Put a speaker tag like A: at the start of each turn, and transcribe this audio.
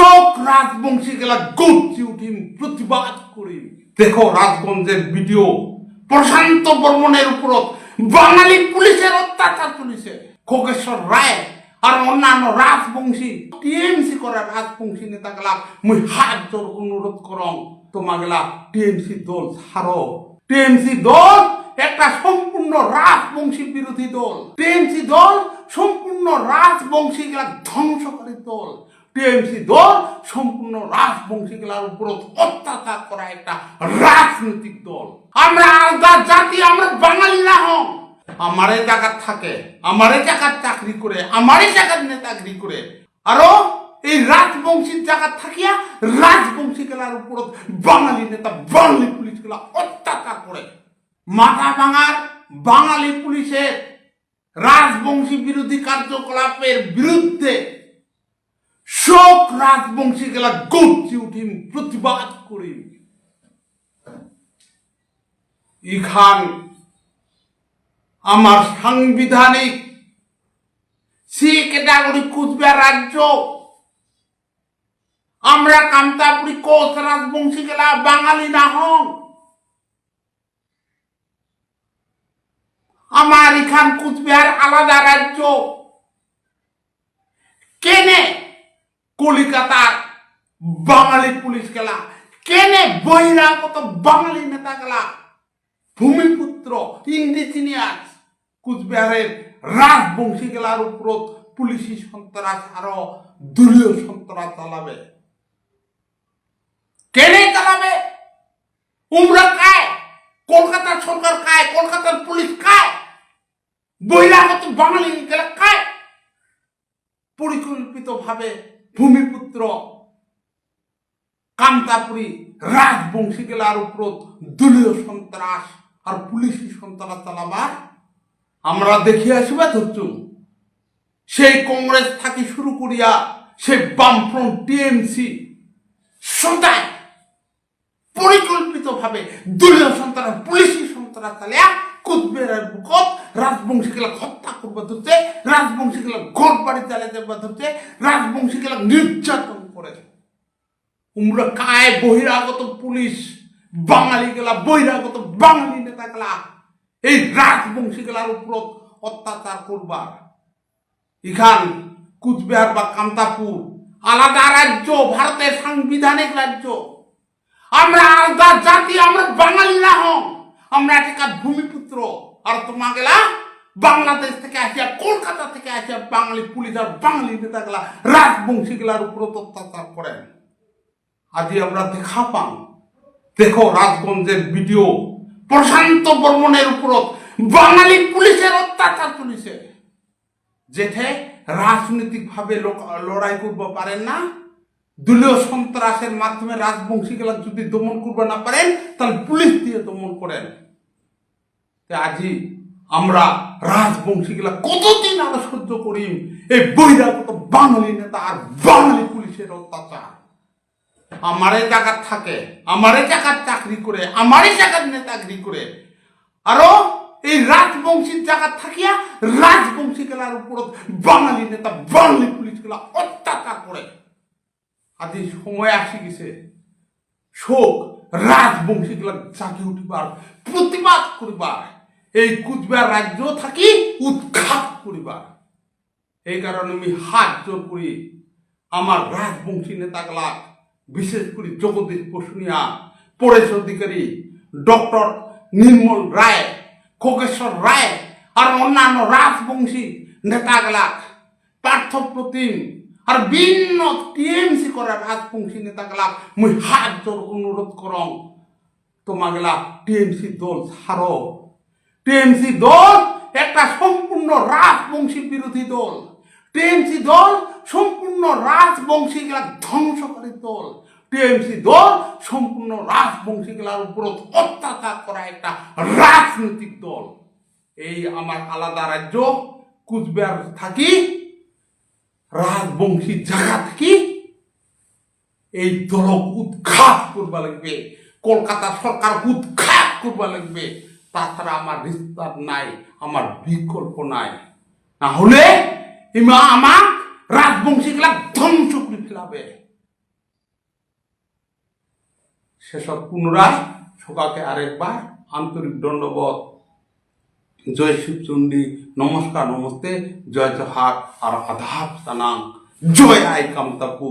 A: শোক রাজবংশী গেলা গর্জি উঠিম প্রতিবাদ করি। দেখো রাজগঞ্জের ভিডিও প্রশান্ত বর্মনের উপর বাঙালি পুলিশের অত্যাচার চলিছে। খোগেশ্বর রায় আর অন্যান্য রাজবংশী, টিএমসি করা রাজবংশী নেতা গেলা মুই হাত জোর অনুরোধ করম তোমাগেলা টিএমসি দল ছাড়ো। টিএমসি দল একটা সম্পূর্ণ রাজবংশী বিরোধী দল। টিএমসি দল সম্পূর্ণ রাজবংশী গেলা ধ্বংসকারী দল। টিএমসি দল সম্পূর্ণ রাজবংশী গেলার উপর অত্যাচার করা একটা রাজনৈতিক দল। আমরা আলাদা জাতি, আমরা বাঙালি না হম আমারে জায়গা থাকে, আমারে জায়গার চাকরি করে, আমারে জায়গার নেতাগিরি করে। আরও এই রাজবংশীর জায়গা থাকিয়া রাজবংশী গেলার উপর বাঙালি নেতা, বাঙালি পুলিশ গেলা অত্যাচার করে। মাথা ভাঙার বাঙালি পুলিশের রাজবংশী বিরোধী কার্যকলাপের বিরুদ্ধে রাজবংশী গেলা গর্জি উঠিম, প্রতিবাদ করি ইখান আমার সাংবিধানিক সি ক্যাটাগরি কুচবিহার রাজ্য। আমরা কামতাপুরি কোচ রাজবংশী গেলা বাঙালি না হন। আমার এখান কুচবিহার আলাদা রাজ্য। কেনে কলিকাতার বাঙালি পুলিশ গেলা কেনে বহিরাগত বাঙালি নেতা গেলা ভূমিপুত্র ইন্ডিজিনিয়াস কুচবিহারের রাজবংশী গেলার উপর পুলিশি সন্ত্রাস আরও দলীয় সন্ত্রাস চালাবে। কেনে চালাবে? উমরা কায় কলকাতার সরকার কায় কলকাতার পুলিশ কায় বহিরাগত বাঙালি গেলা কায় পরিকল্পিতভাবে ভূমিপুত্র কান্তাপুরী রাজবংশী গেলার উপর দলীয় সন্ত্রাস আর পুলিশি সন্ত্রাস চালাবার আমরা দেখিয়ে আসিবা ধরছু সেই কংগ্রেস থাকি শুরু করিয়া সেই বামফ্রন্ট টিএমসি সদায় পরিকল্পিতভাবে দলীয় সন্ত্রাস, পুলিশি সন্ত্রাস চালিয়া কুচবিহারের বুকত রাজবংশী গেলা হত্যা করবা ধরছে রাজবংশী গেলা ঘর বাড়ি চালিয়ে যাবা ধরছে রাজবংশী গেলা নির্যাতন করে। উমরা কায় বহিরাগত পুলিশ, বাঙালি গেলা, বহিরাগত বাঙালি নেতা গেলা, এই রাজবংশী গেলার উপর অত্যাচার করবার। ইখান কুচবিহার বা কান্তাপুর, আলাদা রাজ্য, ভারতের সাংবিধানিক রাজ্য। আমরা আলাদা জাতি, আমরা বাঙালি না হম আমরা এখানকার ভূমিপুত্র। আর তোমা গেলা বাংলাদেশ থেকে আসিয়া, কলকাতা থেকে আসিয়া বাঙালি পুলিশ আর বাঙালি নেতা গেলা রাজবংশী গেলার উপর অত্যাচার করেন আজ আমরা দেখা পান দেখো রাজগঞ্জের ভিডিও প্রশান্ত বর্মনের উপর বাঙালি পুলিশের অত্যাচার চলিছে। যেথে রাজনৈতিক ভাবে লড়াই করতে পারেন না, দলীয় সন্ত্রাসের মাধ্যমে রাজবংশী গেলা যদি দমন করবে না পারেন, তাহলে পুলিশ দিয়ে দমন করেন। আজি আমরা রাজবংশী গেলা কতদিন আমরা সহ্য করি এই বহিরাগত বাঙালি নেতা আর বাঙালি পুলিশের অত্যাচার। আমারে জায়গার থাকে, আমারে জায়গার চাকরি করে, আমারে জায়গার নেতাগিরি করে। আরও এই রাজবংশীর জায়গা থাকিয়া রাজবংশী গেলার উপর বাঙালি নেতা, বাঙালি পুলিশ গেলা অত্যাচার করে। আজ সময় আসি গেছে। শোক, রাজবংশী গেলা জাগি উঠিবার, প্রতিবাদ করিবার। এই কুচবিহার রাজ্য থাকি, উৎখাত করিবার। এই কারণে আমি হাত জোর করি আমার রাজবংশী নেতাগুলা বিশেষ করে জগদীশ বসুনিয়া, পরেশ অধিকারী, ডক্টর নির্মল রায়, খোগেশ্বর রায় আর অন্যান্য রাজবংশী নেতাগুলা পার্থ প্রতিম আর ভিন্ন টিএমসি করা রাজবংশী নেতাগুলা মুই হাত জোর অনুরোধ করম, তোমাগুলা টিএমসি দল ছাড়ো। টিএমসি দল, একটা সম্পূর্ণ রাজবংশী বিরোধী দল। টিএমসি দল, সম্পূর্ণ রাজবংশী গেলা ধ্বংসকারী দল। টিএমসি দল, সম্পূর্ণ রাজবংশী গেলার উপর অত্যাচার করা একটা রাজনৈতিক দল। এই আমার আলাদা রাজ্য, কুচবিহার থাকি, রাজবংশী জায়গা থাকি, এই দলক উৎখাত করবা লাগবে। কলকাতা সরকার উৎখাত করবা লাগবে। তাছাড়া আমার রিস্তার নাই, আমার বিকল্প নাই। না হলে মা আমার রাজবংশীগুলা ধ্বংস করে ফেলাবে। সেসব পুনরায় সকাকে আরেকবার আন্তরিক দণ্ডবত জয় শিবচন্ডী, নমস্কার, নমস্তে, জয় জহাক আর আধাপ সানাম জয় আই কামতাপুর।